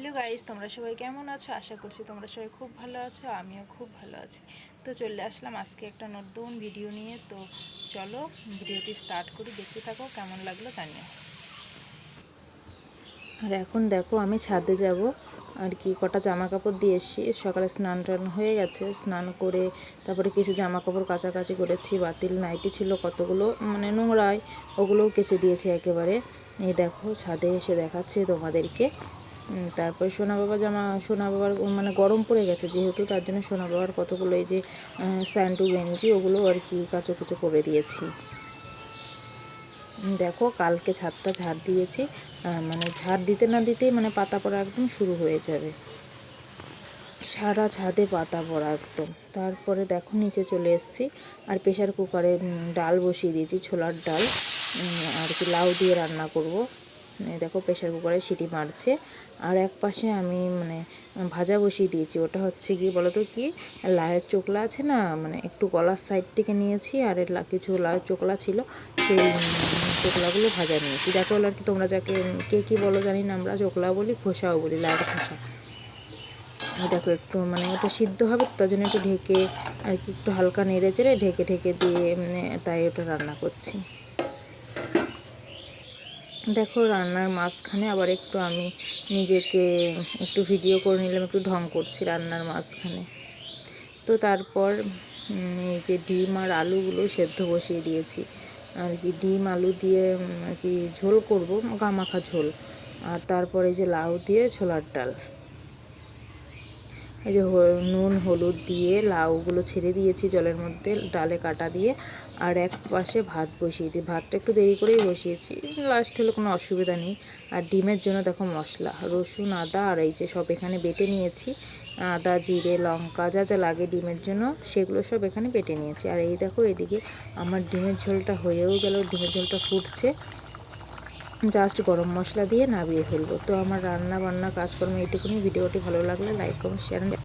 Hello guys, তোমরা সবাই কেমন আছো? আশা করছি তোমরা সবাই খুব ভালো আছো, আমিও খুব ভালো আছি। তো চলে আসলাম আজকে একটা নতুন ভিডিও নিয়ে। তো চলো ভিডিওটি স্টার্ট করি, দেখতে থাকো, কেমন লাগল জানিও। আর এখন দেখো, আমি ছাদে যাব। আর কি, কটা জামা কাপড় দিয়ে এসেছি। সকালে স্নান টান হয়ে গেছে, স্নান করে তারপরে কিছু জামা কাপড় কাছাকাছি করেছি। বাতিল নাইটি ছিল কতগুলো মানে নোংরায়, ওগুলোও কেচে দিয়েছি একেবারে। এই দেখো, ছাদে এসে দেখাচ্ছি তোমাদেরকে। তারপরে সোনা বাবা জামা, সোনা বাবার মানে গরম পড়ে গেছে যেহেতু, তার জন্য সোনা বাবার কতগুলো এই যে স্যান্ডু, গেঞ্জি, ওগুলো আর কি কাচো কুচো করে দিয়েছি। দেখো, কালকে ছাদটা ঝাড় দিয়েছি। মানে ঝাড় দিতে না দিতেই মানে পাতা পড়া একদম শুরু হয়ে যাবে। সারা ছাদে পাতা পড়া একদম। তারপরে দেখো, নিচে চলে এসেছি। আর প্রেশার কুকারে ডাল বসিয়ে দিয়েছি, ছোলার ডাল। আর কি লাউ দিয়ে রান্না করব। দেখো প্রেশার কুকারে সিটি মারছে। আর এক পাশে আমি মানে ভাজা বসিয়ে দিয়েছি। ওটা হচ্ছে কি বলতো কি? লাউয়ের চোকলা আছে না? মানে একটু গলার সাইড থেকে নিয়েছি আর কিছু লাউয়ের চোকলা ছিল। সেই চোকলাগুলো ভাজা নিয়েছি। যাকে বলে আর কি তোমরা যাকে, কে কী বলো জানি না, আমরা চোকলা বলি, খোসাও বলি, লাউয়ের খোসা। দেখো একটু মানে ওটা সিদ্ধ হবে, তার জন্য একটু ঢেকে আর কি একটু হালকা নেড়ে চেড়ে ঢেকে ঢেকে দিয়ে মানে তাই ওটা রান্না করছি। দেখো রান্নার মাঝখানে আবার একটু আমি নিজেকে একটু ভিডিও করে নিলাম, একটু ঢং করছি রান্নার মাঝখানে। তো তারপর এই যে ডিম আর আলুগুলো সেদ্ধ বসিয়ে দিয়েছি। আর কি ডিম, আলু দিয়ে আর কি ঝোল করব, গামাখা ঝোল। আর তারপরে যে লাউ দিয়ে ছোলার ডাল। এই যে নুন, হলুদ দিয়ে লাউগুলো ছেড়ে দিয়েছি জলের মধ্যে ডালে কাটা দিয়ে, আর এক পাশে ভাত বসিয়ে দিই। ভাতটা একটু দেরি করেই বসিয়েছি লাস্ট হলে কোনো অসুবিধা নেই। আর ডিমের জন্য দেখো মশলা, রসুন, আদা, আর এই যে সব এখানে বেটে নিয়েছি। আদা, জিরে, লঙ্কা, যা যা লাগে ডিমের জন্য, সেগুলো সব এখানে বেটে নিয়েছি। আর এই দেখো এদিকে আমার ডিমের ঝোলটা হয়েও গেল, ডিমের ঝোলটা ফুটছে। জাস্ট গরম মশলা দিয়ে নামিয়ে ফেলব। তো আমার রান্না বান্না কাজকর্ম এইটুকুনি। ভিডিওটি ভালো লাগলে লাইক কমেন্ট শেয়ার